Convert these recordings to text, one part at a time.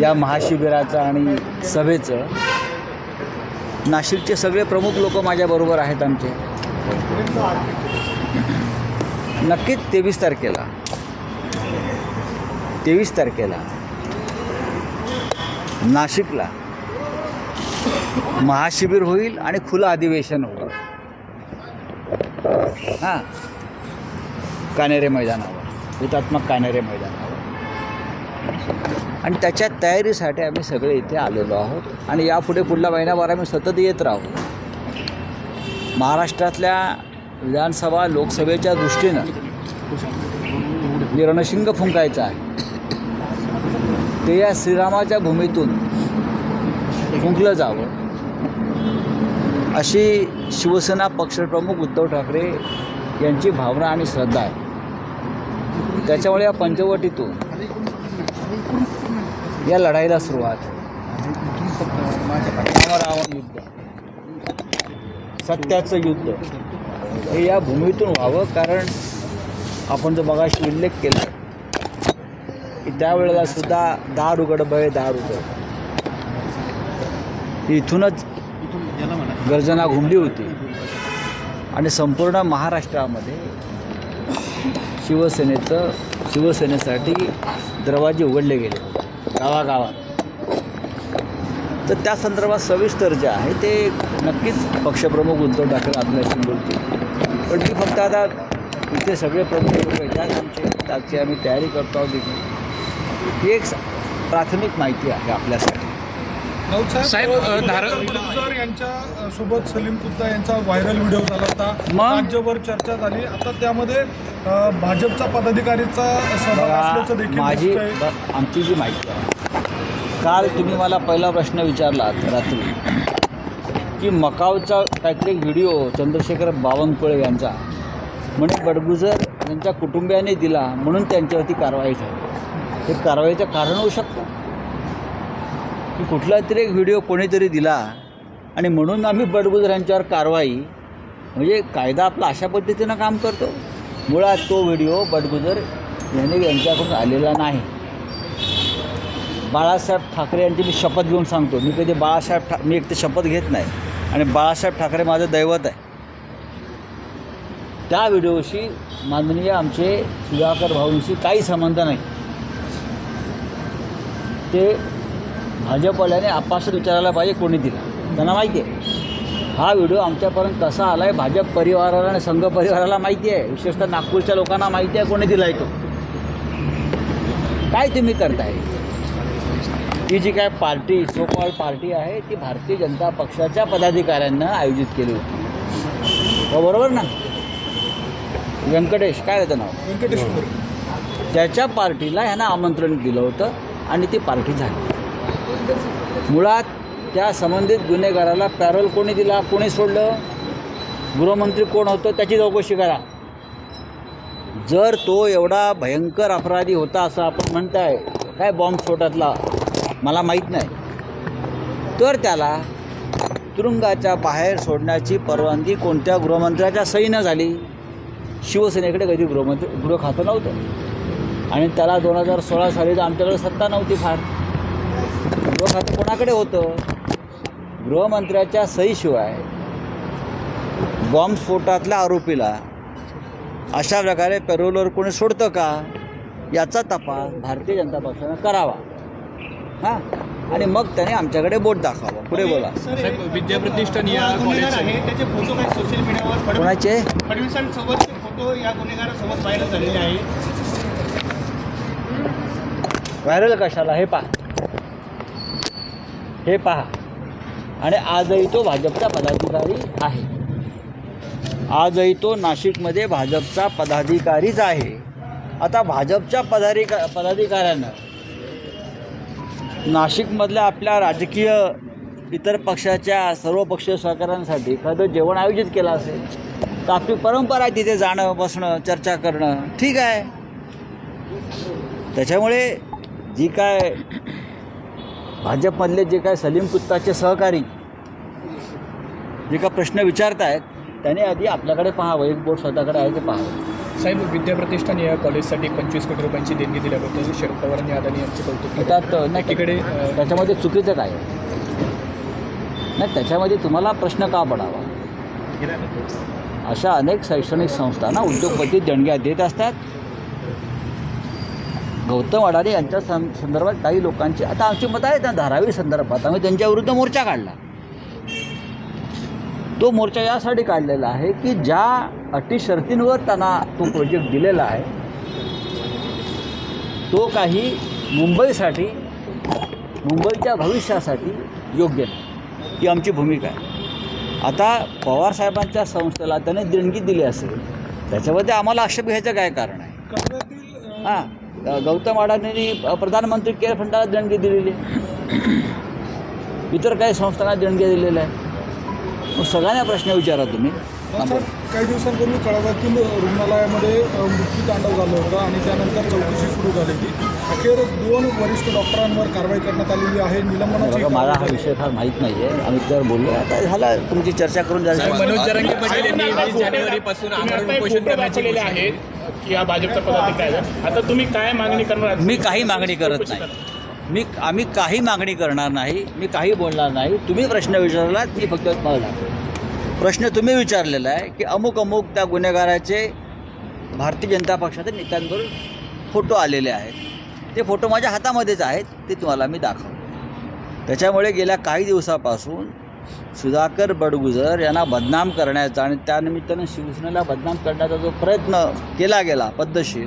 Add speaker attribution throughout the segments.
Speaker 1: या महाशिबिराचं आणि सभेचं नाशिकचे सगळे प्रमुख लोक माझ्याबरोबर आहेत आमचे. नक्कीच तेवीस तारखेला. तेवीस तारखेला नाशिकला महाशिबिर होईल आणि खुलं अधिवेशन होईल. हां. कानेरे मैदानावर. हुतात्मक कानारे मैदानावर आणि त्याच्या तयारीसाठी आम्ही सगळे इथे आलेलो आहोत. आणि यापुढे पुढल्या महिन्याभर आम्ही सतत येत राहू. महाराष्ट्रातल्या विधानसभा लोकसभेच्या दृष्टीनं जे रणशिंग फुंकायचं आहे. ते या श्रीरामाच्या भूमीतून फुंकलं जावं. अशी शिवसेना पक्षप्रमुख उद्धव ठाकरे यांची भावना आणि श्रद्धा आहे. त्याच्यामुळे या पंचवटीतून या लढाईला सुरुवात. रावण युद्ध. सत्याचं युद्ध. हे या भूमीतून व्हावं कारण आपण जो मगाशी उल्लेख केला की त्यावेळेला सुद्धा दार उघड बळे दार उघड. इथूनच गर्जना घुमली होती. आणि संपूर्ण महाराष्ट्रामध्ये शिवसेनेचं शिवसेनेसाठी दरवाजे उघडले गेले गावागावात. तर त्या संदर्भात सविस्तर जे आहे ते नक्कीच पक्षप्रमुख उद्धव ठाकरे आपल्याशी बोलतील. पण मी फक्त आता इथे सगळे प्रमुख लोक येतात आमचे त्याची आम्ही तयारी करतो आहोत. ही एक प्राथमिक माहिती आहे आपल्यासाठी.
Speaker 2: साहेब, अ, धार-
Speaker 3: सर यांच्या सोबत सलीम कुत्ता यांचा व्हायरल व्हिडिओ झाला होता? राज्यभर चर्चा झाली. आता त्यामध्ये भाजपचा पदाधिकारीचा सहभाग असल्याचं
Speaker 1: बघा,
Speaker 3: देखील
Speaker 1: माझी आमची जी माहिती आहे काल तुम्ही मला पहिला प्रश्न विचारलात रात्री की मकावचा काहीतरी व्हिडिओ चंद्रशेखर बावनकुळे यांचा म्हणे बडगुजर यांच्या कुटुंबियाने दिला म्हणून त्यांच्यावरती कारवाई झाली. हे कारवाईचं कारण होऊ शकतं? की कुठला तरी एक व्हिडिओ कोणीतरी दिला आणि म्हणून आम्ही बडगुजर यांच्यावर कारवाई म्हणजे कायदा आपला अशा पद्धतीनं काम करतो. मुळात तो व्हिडिओ बडगुजर यांनी यांच्याकडून आलेला नाही. बाळासाहेब ठाकरे यांची मी शपथ घेऊन सांगतो. मी कधी बाळासाहेब ठा मी एक ते शपथ घेत नाही आणि बाळासाहेब ठाकरे माझं दैवत आहे. त्या व्हिडिओशी माननीय आमचे सुधाकर भाऊंशी काही संबंध नाही. ते भाजपवाल्याने आपासून विचारायला पाहिजे कोणी दिला. त्यांना माहिती आहे. हा व्हिडिओ आमच्यापर्यंत कसा आला आहे भाजप परिवाराला आणि संघ परिवाराला माहिती आहे. विशेषतः नागपूरच्या लोकांना माहिती आहे कोणी दिला आहे तो. काय तुम्ही करताय? ही जी काय पार्टी सो कॉल पार्टी आहे ती भारतीय जनता पक्षाच्या पदाधिकाऱ्यांना आयोजित केली होती. हो बरोबर ना? व्यंकटेश काय होतं नाव?
Speaker 3: व्यंकटेश.
Speaker 1: त्याच्या पार्टीला ह्यांना आमंत्रण दिलं होतं आणि ती पार्टी झाली. मुळात त्या संबंधित गुन्हेगाराला पॅरोल कोणी दिला कोणी सोडलं गृहमंत्री कोण होतं त्याची चौकशी करा. जर तो एवढा भयंकर अपराधी होता असं आपण म्हणताय काय बॉम्बस्फोटातला मला माहीत नाही. तर त्याला तुरुंगाच्या बाहेर सोडण्याची परवानगी कोणत्या गृहमंत्र्याच्या सहीनं झाली? शिवसेनेकडे कधी गृहमंत्री गृह खातं नव्हतं. आणि त्याला दोन हजार सोळा साली तर आमच्याकडे सत्ता नव्हती फार. गृह खातं कोणाकडे होतं? गृहमंत्र्याच्या सहीशिवाय बॉम्बस्फोटातल्या आरोपीला अशा प्रकारे पेरोलवर कोणी सोडतं का? याचा तपास भारतीय जनता पक्षानं करावा. हां? आणि मग त्याने आमच्याकडे बोट दाखवावं. पुढे बोला.
Speaker 2: साहेब विद्याप्रतिष्ठान या
Speaker 4: त्याचे फोटो काही सोशल मीडियावर
Speaker 1: कोणाचे?
Speaker 4: फडणवीसांसोबतचे फोटो या गुन्हेगारासोबत व्हायरल झालेले आहे
Speaker 1: व्हायरल कशाला? हे पहा. हे पहा. आणि आजही तो भाजपचा पदाधिकारी आहे. आजही तो नाशिकमध्ये भाजपचा पदाधिकारीच आहे. आता भाजपच्या पदाधिका पदाधिकाऱ्यानं नाशिकमधल्या आपल्या राजकीय इतर पक्षाच्या सर्व पक्षीय सहकाऱ्यांसाठी एखादं जेवण आयोजित केलं असेल तर आपली परंपरा आहे तिथे जाणं बसणं चर्चा करणं. ठीक आहे. त्याच्यामुळे जी काय भाजपमधले जे काय सलीम कुत्ताचे सहकारी जे काय प्रश्न विचारत आहेत त्याने आधी आपल्याकडे पाहावं. एक बोट स्वतःकडे आहे ते पाहावं.
Speaker 2: साहेब विद्याप्रतिष्ठान या कॉलेजसाठी पंचवीस कोटी रुपयांची देणगी दिल्याबद्दल शरद पवारांनी अदानी यांचे कौतुक.
Speaker 1: त्यात
Speaker 2: अ,
Speaker 1: त्याच्यामध्ये चुकीचं काय आहे? नाही त्याच्यामध्ये तुम्हाला प्रश्न का पडावा? अशा अनेक शैक्षणिक संस्थांना उद्योगपती देणग्या देत असतात. गौतम अडाणी यांच्या सं संदर्भात काही लोकांची आता आमची मतं आहेत ना धारावी संदर्भात. आम्ही त्यांच्याविरुद्ध मोर्चा काढला. तो मोर्चा यासाठी काढलेला आहे की ज्या अटी शर्तींवर त्यांना तो प्रोजेक्ट दिलेला आहे तो काही मुंबईसाठी मुंबईच्या भविष्यासाठी योग्य नाही. ही आमची भूमिका आहे. आता पवारसाहेबांच्या संस्थेला त्याने देणगी दिली असेल त्याच्यामध्ये आम्हाला आक्षेप घ्यायचं काय कारण आहे? हां. गौतम अडाणींनी प्रधानमंत्री केअर फंडाला देणगी दिलेली आहे. इतर काही संस्थांना देणगी दिलेल्या आहे. मग सगळ्यांना प्रश्न विचारा तुम्ही
Speaker 3: काही दिवसांपूर्वी कळवातील रुग्णालयामध्ये अ, मृत्यूतांडव झालं होतं आणि त्यानंतर चौकशी सुरू झाली होती अखेर दोन वरिष्ठ डॉक्टरांवर कारवाई करण्यात आलेली आहे निलंबनाची
Speaker 1: बघा मला हा विषय फार माहीत नाही आहे आम्ही त्यावर बोललो आता झाला तुमची चर्चा करून झाली
Speaker 2: मनोज जरांगे पाटील यांनी वीस जानेवारीपासून आमरण उपोषण करण्याची
Speaker 5: दाखवलेले
Speaker 2: घोषणा
Speaker 5: आहेत. की हा भाजपचा पदाधिकारी आहे. आता तुम्ही काय मागणी करणार आहात?
Speaker 1: मी काही मागणी करत नाही मी आम्ही काही मागणी करणार नाही मी काही बोलणार नाही. तुम्ही प्रश्न विचारलात मी फक्त मला. प्रश्न तुम्ही विचारलेला आहे की अमुक अमुक त्या गुन्हेगाराचे भारतीय जनता पक्षाच्या नेत्यांवर फोटो आलेले आहेत. ते फोटो माझ्या हातामध्येच आहेत ते तुम्हाला मी दाखवतो. त्याच्यामुळे गेल्या काही दिवसापासून सुधाकर बडगुजर यांना बदनाम करण्याचा आणि त्यानिमित्तानं शिवसेनेला बदनाम करण्याचा जो प्रयत्न केला गेला पद्धतशीर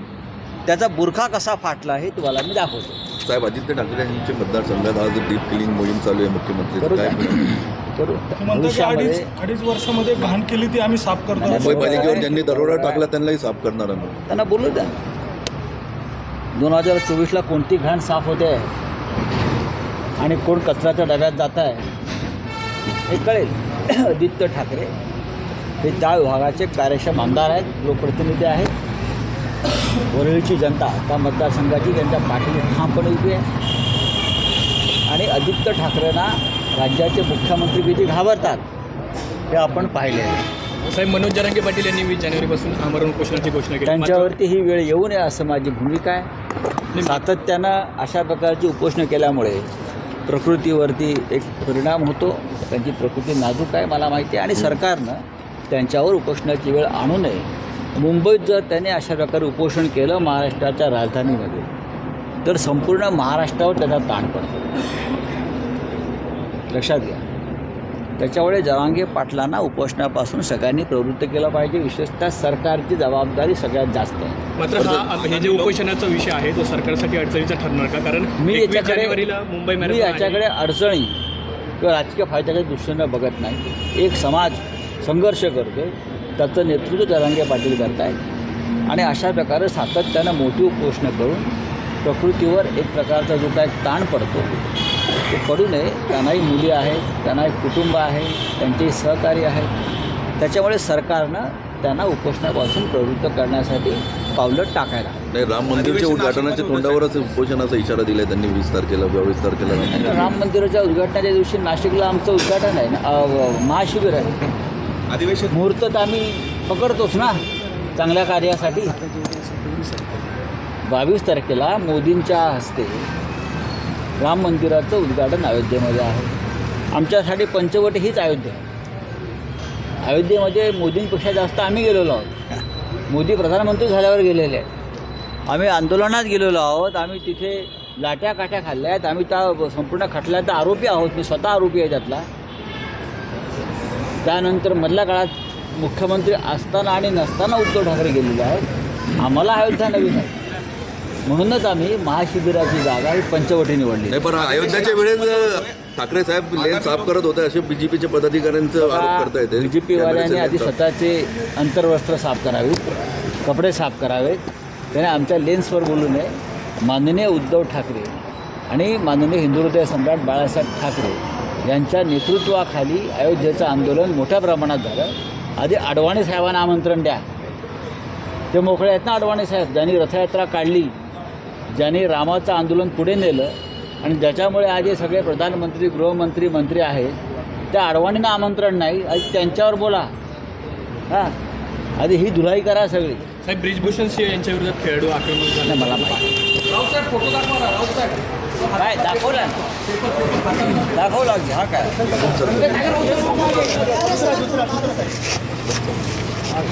Speaker 1: त्याचा बुरखा कसा फाटला हे तुम्हाला मी दाखवतो.
Speaker 6: साहेब आदित्य ठाकरे यांच्या मतदारसंघात आज डीप क्लिनिंग मोहीम चालू आहे मुख्यमंत्री. काय
Speaker 3: म्हणतात अडीच अडीच वर्षामध्ये घाण केली ती आम्ही साफ करतो.
Speaker 6: मुंबई पालिकेवर. ज्यांनी दरोडा टाकला त्यांनाही साफ करणार आम्ही.
Speaker 1: त्यांना बोलू द्या. दोन हजार चोवीसला कोणती घाण साफ होते? आणि कोण कचऱ्याच्या डब्यात जात आहे हे कळेल. आदित्य ठाकरे हे त्या विभागाचे कार्यक्षम आमदार आहेत लोकप्रतिनिधी आहेत. वरळीची जनता त्या मतदारसंघाची त्यांच्या पाठीने ठामपणे उभी आहे. आणि आदित्य ठाकरेंना राज्याचे मुख्यमंत्री किती घाबरतात हे आपण पाहिले आहे.
Speaker 2: साहेब मनोज जरांगे पाटील यांनी वीस जानेवारीपासून आमरण उपोषणाची घोषणा केली.
Speaker 1: त्यांच्यावरती ही वेळ येऊ नये असं माझी भूमिका आहे. सातत्यानं अशा प्रकारची उपोषणं केल्यामुळे प्रकृतीवरती एक परिणाम होतो. त्यांची प्रकृती नाजूक आहे मला माहिती आहे. आणि सरकारनं त्यांच्यावर उपोषणाची वेळ आणू नये. मुंबईत जर त्याने अशा प्रकारे उपोषण केलं महाराष्ट्राच्या राजधानीमध्ये तर संपूर्ण महाराष्ट्रावर त्याचा ताण पडतो. लक्षात घ्या. त्याच्यामुळे जवांगे पाटलांना उपोषणापासून सगळ्यांनी प्रवृत्त केलं पाहिजे. विशेषतः सरकारची जबाबदारी सगळ्यात जास्त आहे.
Speaker 2: मात्र हा जे उपोषणाचा विषय आहे तो सरकारसाठी अडचणीचा ठरणार का? कारण
Speaker 1: मी
Speaker 2: 21
Speaker 1: याच्याकडे
Speaker 2: मुंबई
Speaker 1: मी. याच्याकडे अडचणी किंवा राजकीय फायद्याकडे दृष्टीनं बघत नाही. एक समाज संघर्ष करतो त्याचं नेतृत्व जरांगे पाटील करतायत. आणि अशा प्रकारे सातत्यानं मोठी उपोषणं करून प्रकृतीवर एक प्रकारचा जो काय ताण पडतो तो पडू नये. त्यांनाही मुली आहेत त्यांना एक कुटुंब आहे त्यांचेही सहकारी आहेत. त्याच्यामुळे सरकारनं त्यांना उपोषणापासून प्रवृत्त करण्यासाठी पावलं टाकायला.
Speaker 6: नाही राम मंदिरच्या उद्घाटनाच्या तोंडावरच उपोषणाचा इशारा दिलाय त्यांनी वीस तारखेला बावीस तारखेला. राम
Speaker 1: मंदिराच्या उद्घाटनाच्या दिवशी नाशिकला आमचं उद्घाटन आहे ना महाशिबिर आहे.
Speaker 6: अधिवेशन.
Speaker 1: मुहूर्त तर आम्ही पकडतोच ना चांगल्या कार्यासाठी. बावीस तारखेला मोदींच्या हस्ते राम मंदिराचं उद्घाटन अयोध्येमध्ये आहे. आमच्यासाठी पंचवट हीच अयोध्या अयोध्येमध्ये मोदींपेक्षा जास्त आम्ही गेलेलो आहोत. मोदी प्रधानमंत्री झाल्यावर गेलेले आहेत. आम्ही आंदोलनात गेलेलो आहोत. आम्ही तिथे लाट्या काट्या खाल्ल्या आहेत. आम्ही त्या संपूर्ण खटल्याचा आरोपी आहोत. मी स्वतः आरोपी आहे त्यातला. त्यानंतर मधल्या काळात मुख्यमंत्री असताना आणि नसताना उद्धव ठाकरे गेलेले आहेत. आम्हाला अयोध्या नवीन आहे. म्हणूनच आम्ही महाशिबिराची जागा ही पंचवटी निवडली.
Speaker 6: नाही पण अयोध्याच्या वेळेस ठाकरे साहेब लेन साफ करत होते असे बीजेपीचे पदाधिकाऱ्यांचा आरोप करता येते
Speaker 1: बी जे पीवाल्यांनी आधी स्वतःचे अंतर्वस्त्र साफ करावीत कपडे साफ करावेत त्याने आमच्या लेन्सवर बोलू नये. माननीय उद्धव ठाकरे आणि माननीय हिंदू हृदय सम्राट बाळासाहेब ठाकरे यांच्या नेतृत्वाखाली अयोध्येचं आंदोलन मोठ्या प्रमाणात झालं. आधी अडवाणी साहेबांना आमंत्रण द्या. ते मोकळे आहेत ना अडवाणी साहेब? ज्यांनी रथयात्रा काढली ज्यांनी रामाचं आंदोलन पुढे नेलं आणि ज्याच्यामुळे आज हे सगळे प्रधानमंत्री गृहमंत्री मंत्री आहेत त्या अडवाणींना आमंत्रण नाही. आधी त्यांच्यावर बोला. हां. आधी ही धुलाई करा सगळी.
Speaker 2: साहेब ब्रिजभूषण सिंह यांच्या विरोधात खेळाडू आक्रमक झाले.
Speaker 1: नाही मला माहिती. काय दाखवला ना दाखवला की हा काय आणि